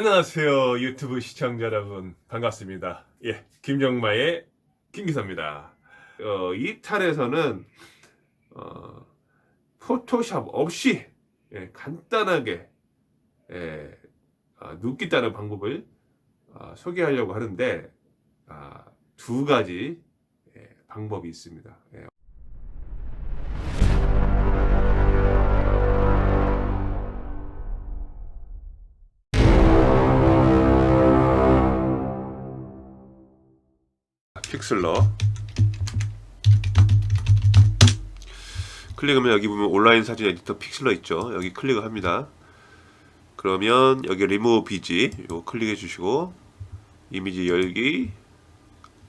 안녕하세요 유튜브 시청자 여러분. 반갑습니다. 예 김정마의 김기사입니다. 어, 이 탈에서는 어, 포토샵 없이 예, 간단하게 예, 아, 눕기 따는 방법을 아, 소개하려고 하는데 아, 두 가지 예, 방법이 있습니다. 예, 픽슬러. 클릭하면 여기 보면 온라인 사진 에디터 픽슬러 있죠? 여기 클릭을 합니다. 그러면 여기 리무브 비지 이거 클릭해 주시고 이미지 열기.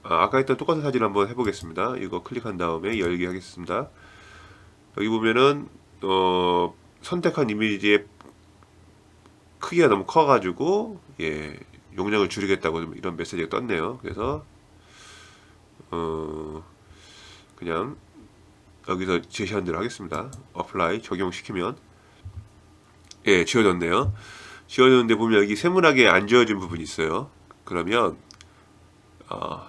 아, 아까 했던 똑같은 사진 한번 해보겠습니다. 이거 클릭한 다음에 열기 하겠습니다. 여기 보면은 어, 선택한 이미지의 크기가 너무 커가지고 예 용량을 줄이겠다고 이런 메시지가 떴네요. 그래서 어, 그냥 여기서 제시한 대로 하겠습니다. 어플라이 적용시키면 예 지워졌네요. 지워졌는데 보면 여기 세문하게 안 지워진 부분이 있어요. 그러면 어,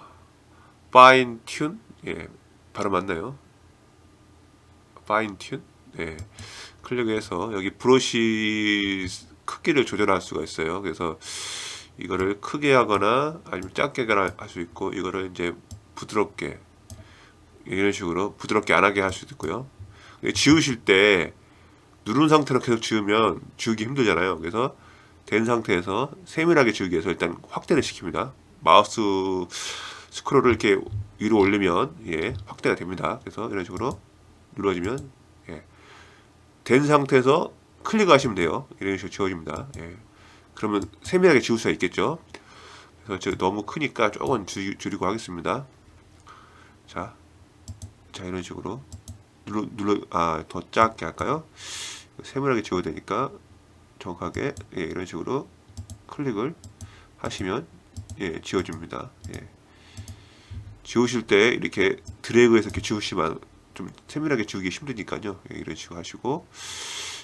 fine tune 예 발음 맞나요? fine tune 예 클릭해서 여기 브러쉬 크기를 조절할 수가 있어요. 그래서 이거를 크게 하거나 아니면 작게 할 수 있고 이거를 이제 부드럽게 이런 식으로 부드럽게 안 하게 할 수도 있고요. 지우실 때 누른 상태로 계속 지우면 지우기 힘들잖아요. 그래서 된 상태에서 세밀하게 지우기 위해서 일단 확대를 시킵니다. 마우스 스크롤을 이렇게 위로 올리면 예, 확대가 됩니다. 그래서 이런 식으로 눌러지면 예, 된 상태에서 클릭하시면 돼요. 이런 식으로 지워집니다. 예. 그러면 세밀하게 지울 수가 있겠죠. 그래서 저 너무 크니까 조금 줄- 줄이고 하겠습니다. 자, 자 이런 식으로 눌러 눌러 아 더 작게 할까요? 세밀하게 지워야 되니까 정확하게 예, 이런 식으로 클릭을 하시면 예, 지워집니다. 예. 지우실 때 이렇게 드래그해서 이렇게 지우시면 좀 세밀하게 지우기 힘드니까요. 예, 이런 식으로 하시고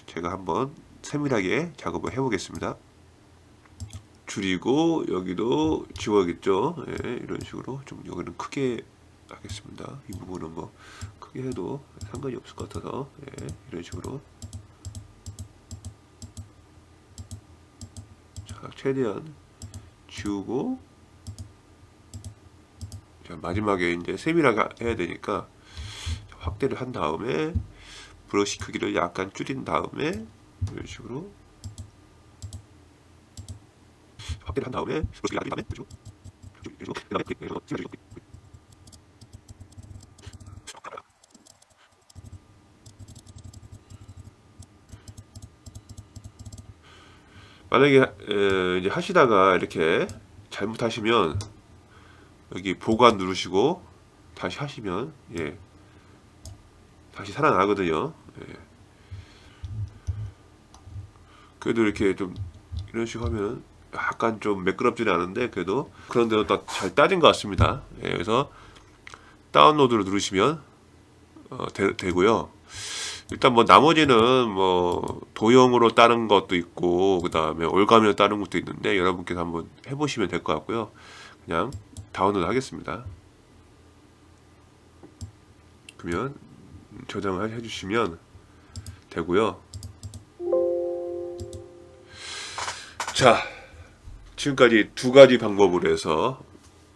제가 한번 세밀하게 작업을 해보겠습니다. 줄이고 여기도 지워야겠죠. 예, 이런 식으로 좀 여기는 크게 하겠습니다. 이 부분은 뭐 크게 해도 상관이 없을 것 같아서 예, 이런 식으로 자 최대한 지우고 자 마지막에 이제 세밀하게 해야 되니까 확대를 한 다음에 브러쉬 크기를 약간 줄인 다음에 이런 식으로 확대를 한 다음에 브러쉬 얇은 다음에 그죠? 그리고 그다음에 그래서 세밀하게 만약에 에, 이제 하시다가 이렇게 잘못하시면 여기 보관 누르시고 다시 하시면 예 다시 살아나거든요. 예. 그래도 이렇게 좀 이런 식으로 하면 약간 좀 매끄럽지는 않은데 그래도 그런데도 잘 따진 것 같습니다. 예, 그래서 다운로드를 누르시면 어, 되, 되고요. 일단 뭐 나머지는 뭐 도형으로 따는 것도 있고 그 다음에 올가미로 따는 것도 있는데 여러분께서 한번 해보시면 될 것 같고요. 그냥 다운로드 하겠습니다. 그러면 저장을 해주시면 되고요. 자, 지금까지 두 가지 방법으로 해서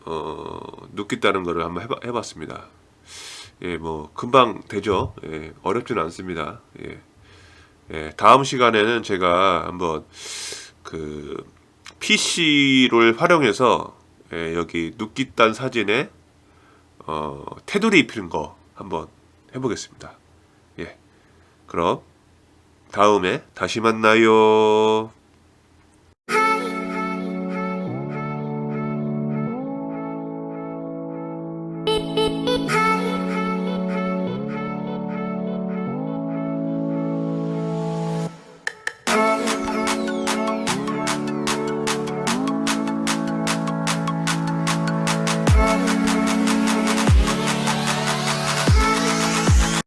어, 눕기 따는 거를 한번 해봤습니다. 예, 뭐 금방 되죠. 예, 어렵지는 않습니다. 예. 예, 다음 시간에는 제가 한번 그 PC를 활용해서 예, 여기 눕기 딴 사진에 어, 테두리 입히는 거 한번 해보겠습니다. 예, 그럼 다음에 다시 만나요.